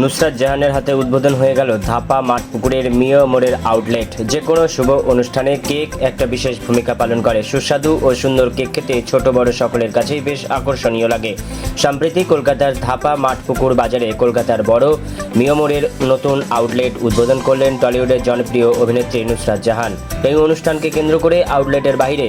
নুসরাত জাহানের হাতে উদ্বোধন হয়ে গেল ধাপা মাঠপুকুরের মিয় মোড়ের আউটলেট। যে কোনো শুভ অনুষ্ঠানে কেক একটা বিশেষ ভূমিকা পালন করে। সুস্বাদু ও সুন্দর কেক খেতে ছোট বড় সকলের কাছেই বেশ আকর্ষণীয় লাগে। সম্প্রতি কলকাতার ধাপা মাঠপুকুর বাজারে কলকাতার বড় মিয় মোড়ের নতুন আউটলেট উদ্বোধন করলেন টলিউডের জনপ্রিয় অভিনেত্রী নুসরাত জাহান। এই অনুষ্ঠানকে কেন্দ্র করে আউটলেটের বাইরে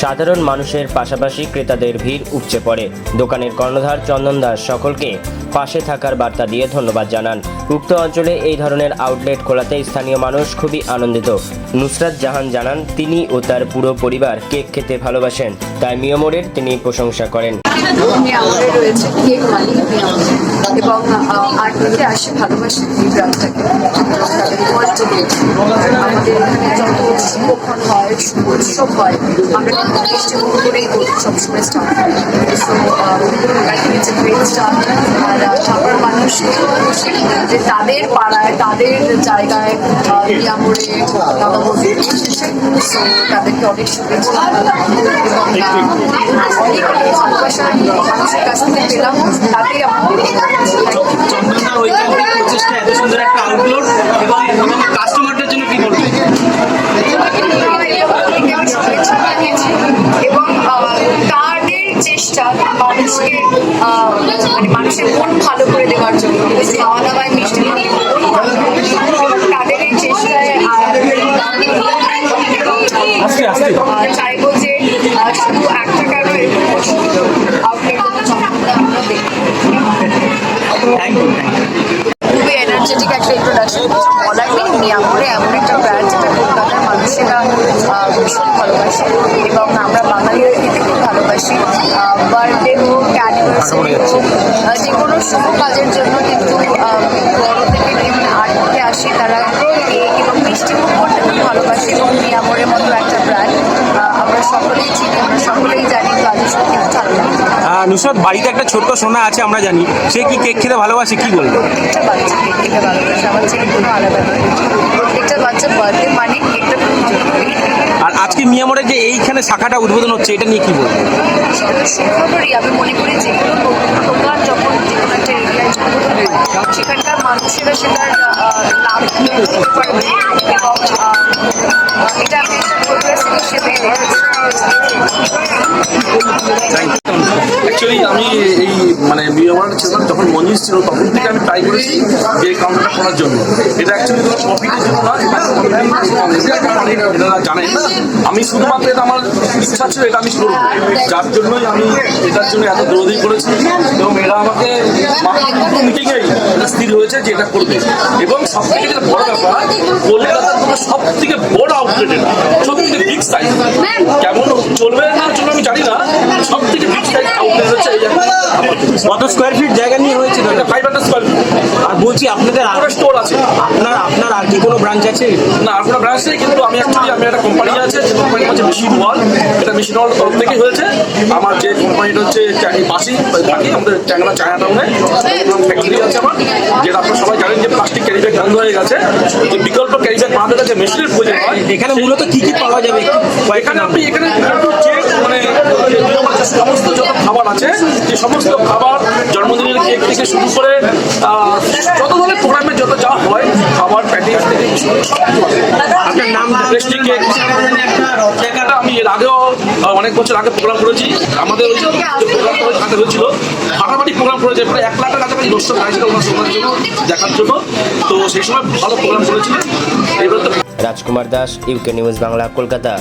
সাধারণ মানুষের পাশাপাশি ক্রেতাদের ভিড় উপচে পড়ে। দোকানের কর্ণধার চন্দন দাস সকলকে পাশে থাকার বার্তা দিয়ে ধন্যবাদ জানান। উক্ত অঞ্চলে এই ধরনের আউটলেট খোলাতে স্থানীয় মানুষ খুবই আনন্দিত। নুসরাত জাহান জানান, তিনি ও তার পুরো পরিবার কেক খেতে ভালোবাসেন। তাই মিয়মোরের তিনি প্রশংসা করেন। এবং যে তাদের পাড়ায় তাদের জায়গায় ইয়ামোড়ে দাদা বলতে এসেছে সো তাদেরকে অনেক শুভেচ্ছা এবং অনেক ভালোবাসা মানুষের কাছ থেকে পেলাম মানে মানুষের মন ভালো করে দেওয়ার জন্য। খাওয়া দাওয়ায় মিষ্টি তাদের এই চেষ্টায় চাইব যে শুধু একটা কেন এরকম আউটলেট আমরা দেখি। খুবই এনার্জেটিক একটা ইন্ট্রোডাকশন বলার নেই মিয়ামোরে এমন একটা ব্র্যান্ড যেটা কলকাতার মানুষেরা আহ, ভীষণ ভালোবাসে এবং আমরা বাঙালিরা খেতে খুব ভালোবাসি বার্থডে হোক অ্যানিভার্সারি হোক আহ, যে কোনো শুভ কাজের জন্য কিন্তু আহ, বড় থেকে যেমন আর্ট থেকে আসে তারা কেক এবং মিষ্টি মুখ করতে খুব ভালোবাসে এবং মিয়ামোরের মতো একটা ব্র্যান্ড আমরা সকলেই চিনি আমরা সকলেই জানি তো আজ সত্যি খুব ভালো লাগে আহ, নুসরাত বাড়িতে একটা ছোট্ট সোনা আছে আমরা জানি। সে কি কেক খেতে ভালোবাসে? কি বলব? প্রত্যেকটা বাচ্চা কেক খেতে ভালোবাসে আমার ছেলে কোনো আলাদা নয় প্রত্যেকটা বাচ্চা বার্থডে মানে কেকটা আর আজকে মিয়ামোড়ে যে এইখানে শাখাটা উদ্বোধন হচ্ছে এটা নিয়ে কি বলব? আমি মনে করি যে কোনো দোকান যখন যে কোনো একটা এরিয়ায় উদ্বোধন হয় সেখানকার মানুষেরা সেটার লাভ নিতে পারবে। এবং এটা আমি একটা প্রোগ্রেসিভ হিসেবে অ্যাকচুয়ালি আমি এই মানে বিয়েবার ছিলাম যখন মঞ্জিস ছিল তখন থেকে আমি ট্রাই করেছি যে কাউন্টারটা করার জন্য। এটা অ্যাকচুয়ালি কোনো প্রফিটের জন্য না এটা জানেন আমি শুধুমাত্র এটা আমার ইচ্ছা ছিল এটা আমি করব। যার জন্যই আমি এটার জন্য এত দৌড়ি করেছি এবং এরা আমাকে মিটিংয়েই এটা স্থির হয়েছে যে এটা করবে। এবং সব থেকে যেটা বড় ব্যাপার কলকাতার কোনো সব থেকে বড় আউটলেট এটা সব থেকে বিগ সাইজ কেমন চলবে না চলবে আমি জানি না আউটলেট হচ্ছে এই কত স্কোয়ার ফিট জায়গা নিয়ে হয়েছে দাদা ফাইভ হান্ড্রেড স্কোয়ার আর বলছি আপনাদের আর স্টোর আছে। আপনার আপনার আর কি কোনো ব্রাঞ্চ আছে? না আর কোনো ব্রাঞ্চ নেই কিন্তু আমি অ্যাকচুয়ালি আমি একটা কোম্পানি আছে যে কোম্পানি হচ্ছে মেশিন ওয়াল এটা মেশিন ওয়াল তরফ থেকেই হয়েছে। আমার যে কোম্পানিটা হচ্ছে পাশেই থাকি আমাদের ট্যাংরা চায়না টাউনে ফ্যাক্টরি আছে আমার যেটা আপনারা সবাই জানেন যে প্লাস্টিক ক্যারি ব্যাগ বন্ধ হয়ে গেছে যে বিকল্প ক্যারি ব্যাগ বানাতে গেছে মেশিনের প্রয়োজন হয় এখানে মূলত কি কি পাওয়া যাবে এখানে আপনি এখানে যে মানে সমস্ত যত খাবার আছে যে সমস্ত খাবার জন্মদিনের কেক থেকে শুরু করে আহ, যত ধরনের প্রোগ্রামে যত যা হয় খাবার প্যাকেজ থেকে কিছু। আপনার নাম পেস্ট্রি কেক এটা এর আগেও অনেক বছর আগে প্রোগ্রাম করেছি। আমাদের ওই প্রোগ্রাম হয়েছিল। ফাটাফাটি প্রোগ্রাম করেছে, প্রায় এক লাখের কাছাকাছি দর্শক আসছিল ওনার শোনার জন্য দেখার জন্য। তো সেই সময় ভালো প্রোগ্রাম করেছিলেন। এবার তো রাজকুমার দাস ইউকে নিউজ বাংলা কলকাতা।